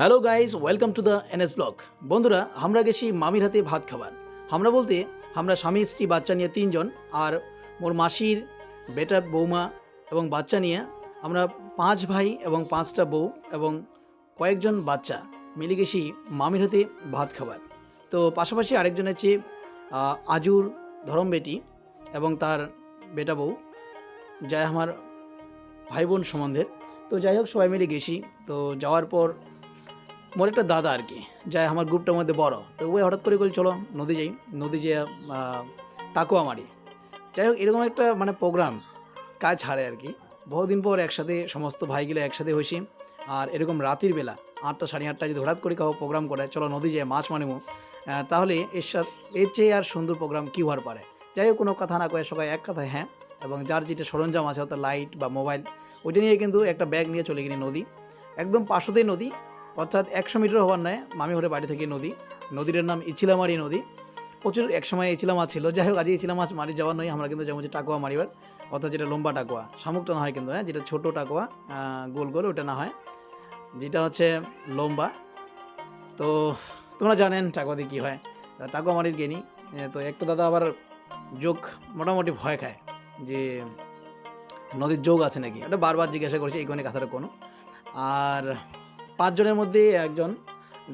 Hello guys welcome to the NS block বন্ধুরা, আমরা গেছি মামির হাতে ভাত খাবার। আমরা বলতে, আমরা স্বামী, স্ত্রী, বাচ্চা নিয়ে তিনজন, আর মোর মাসির বেটা, বৌমা এবং বাচ্চা নিয়ে আমরা পাঁচ ভাই এবং পাঁচটা বউ এবং কয়েকজন বাচ্চা মিলে গেছি মামির হাতে ভাত খাবার। তো পাশাপাশি আরেকজন আছে আজুর ধরম বেটি এবং তার বেটা বউ যা আমার ভাই বোন সম্বন্ধের তো যাই হোক, সবাই মিলে গেছি। তো যাওয়ার পর মোর একটা দাদা আর কি, যাই আমার গ্রুপটার মধ্যে বড়। তো ওই হঠাৎ করে বলি চলো নদী যাই। নদী যে টাকুয়া মারি যাই হোক, এরকম একটা মানে প্রোগ্রাম কাজ ছাড়ে আর কি। বহুদিন পর একসাথে, সমস্ত ভাইগুলো একসাথে হয়েছি আর এরকম রাতের বেলা আটটা, সাড়ে আটটা যদি হঠাৎ করে কাউ প্রোগ্রাম করে, চলো নদী যায় মাছ মানিমু তাহলে এর সাথে এর চেয়ে আর সুন্দর প্রোগ্রাম কী হওয়ার পারে। যাই হোক, কোনো কথা না কয়ে সবাই এক কথায় হ্যাঁ এবং যার যেটা সরঞ্জাম আছে অর্থাৎ লাইট বা মোবাইল ওইটা নিয়ে কিন্তু একটা ব্যাগ নিয়ে চলে গেলি নদী। একদম পার্শ্বতেই নদী অর্থাৎ একশো মিটার হওয়ার নয় মামিহরে বাড়ি থেকে নদী। নদীর নাম ইছিলামারি নদী। প্রচুর একসময় ইচিলা মাছ ছিল। যাই হোক আজ ইচিলা মাছ মারি যাওয়ার নয়, আমরা কিন্তু যেমন যে টাকুয়া মারিবার। অর্থাৎ যেটা লম্বা টাকুয়া। শামুকটা না হয় কিন্তু হ্যাঁ যেটা ছোটো টাকুয়া গোল গোল ওটা না হয়। যেটা হচ্ছে লম্বা। তো তোমরা জানেন টাকুয়া দিয়ে কী হয়। টাকুয়া মারির গেনি তো একটা দাদা আবার যোগ মোটামুটি ভয় খায় যে নদীর যোগ আছে নাকি। ওটা বারবার জিজ্ঞাসা করছি এইখানে কথাটা কোনো। আর পাঁচজনের মধ্যে একজন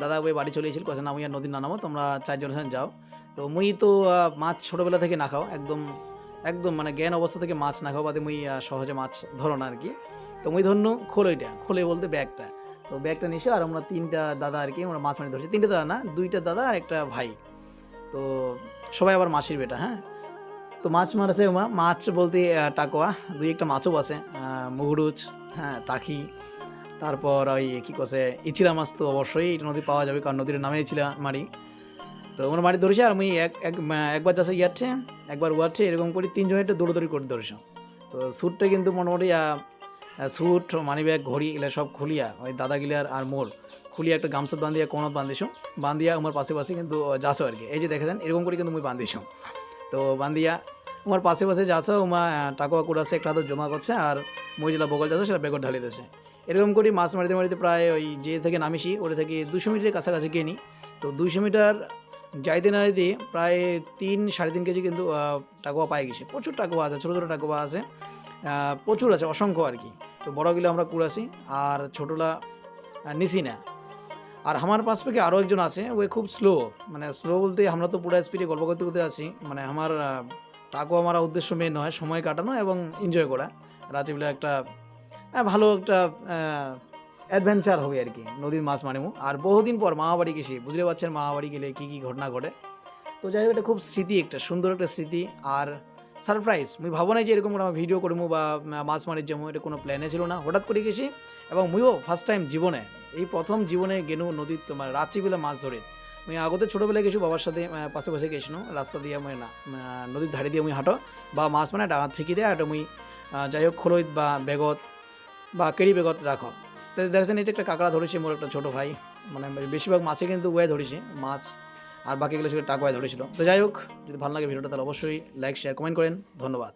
দাদা ওই বাড়ি চলে এসেছিল কাছে না আর নদীর নামো তোমরা চারজনের সঙ্গে যাও। তো মুই তো মাছ ছোটোবেলা থেকে না খাও, একদম একদম মানে জ্ঞান অবস্থা থেকে মাছ না খাও বাদে মুই সহজে মাছ ধরো না আর কি তো মুই ধরনু এটা খোলে বলতে ব্যাগটা। তো ব্যাগটা নিয়ে আর আমরা তিনটা দাদা আর কি আমরা মাছ মারি ধরছি। তিনটা দাদা না, দুইটা দাদা আর একটা ভাই। তো সবাই আবার মাসির বেটা হ্যাঁ? তো মাছ মারাছে মাছ বলতে টাকোয়া, দুই একটা মাছও আছে মুগুরুচ হ্যাঁ টাকি তারপর ওই কী কছে ইচিলা মাছ তো অবশ্যই এটা নদী পাওয়া যাবে, কারণ নদীর নামে ইচিলা মারি তো ওর মারি ধরেছে আর আমি এক এক একবার যাচ্ছে ইয়াচ্ছে একবার উয়াচ্ছে এরকম করে তিনজন একটা দৌড়দৌড়ি করে ধরেছে। তো স্যুটটা কিন্তু মোটামুটি স্যুট মানি ব্যাগ ঘড়ি এগুলো সব খুলিয়া, ওই দাদাগিলার আর মোর, খুলিয়া একটা গামছা বান্ধিয়া কোমর বান্ধিছো, বান্ধিয়া আমার পাশে পাশে কিন্তু যাসো আর কি। এই যে দেখেছেন, এরকম করে কিন্তু আমি বান্ধিছো। তো বান্ধিয়া আমার পাশে পাশে যাচ্ছ ওমা টাকা কুড়াছে একটা হাতে জমা করছে, আর যেটা বগল যাচ্ছে সেটা বেগর ঢালি দিচ্ছে এরকম করে মাছ মারিতে মারিতে প্রায় ওই যে থেকে নামিছি ওটা থেকে দুশো মিটারের কাছাকাছি গিয়ে নিই। তো দুশো মিটার যাইতে না যাইতে প্রায় তিন, সাড়ে তিন কেজি কিন্তু টাকুয়া পাই গেছে। প্রচুর টাকুয়া আছে, ছোটো ছোটো টাকুয়া আছে প্রচুর আছে, অসংখ্য আর কি। তো বড়গুলো আমরা কুড়াছি আর ছোটোলা নিছি না। আর আমার পাশ থেকে আরও একজন আছে, ওই খুব স্লো মানে স্লো বলতে আমরা তো পুরো স্পিডে গল্প করতে করতে আছি মানে আমার টাকুয়া মারা উদ্দেশ্য মেন নয়, সময় কাটানো এবং এনজয় করা। রাত্রিবেলা একটা ভালো একটা অ্যাডভেঞ্চার হবে আর কি, নদীর মাছ মানেমু আর বহুদিন পর মামাবাড়ি গেছি বুঝতে পারছেন মামাবাড়ি গেলে কী কী ঘটনা ঘটে। তো যাই হোক, এটা খুব স্মৃতি একটা, সুন্দর একটা স্মৃতি। আর সারপ্রাইজ মুই ভাবো নাই যে এরকম কোনো ভিডিও করব বা মাছ মারির যেমন এটা কোনো প্ল্যানে ছিল না। হঠাৎ করে গেছি এবং মুইও ফার্স্ট টাইম জীবনে, এই প্রথম জীবনে গেনু নদীর তোমার রাত্রিবেলা মাছ ধরে। মুই আগতে ছোটোবেলায় গেছি বাবার সাথে পাশে পাশে গেছিনো রাস্তা দিয়ে মুই না নদীর ধারে দিয়ে মুই হাঁটো, বা মাছ মানে ডাঙাত ফেঁকি দেয়, এটা মুই যাই হোক খরৈত বা বেগত, বা কেড়ি বেগত রাখো। তো দেখছেন, এটা একটা কাঁকড়া ধরেছে মোর একটা ছোটো ভাই মানে বেশিরভাগ মাছে কিন্তু ওয়ে ধরেছে, মাছ, আর বাকিগুলো সেটা টাকুয়ায় ধরেছিল। তো যাই হোক যদি ভালো লাগে ভিডিওটা, তাহলে অবশ্যই লাইক শেয়ার কমেন্ট করেন, ধন্যবাদ।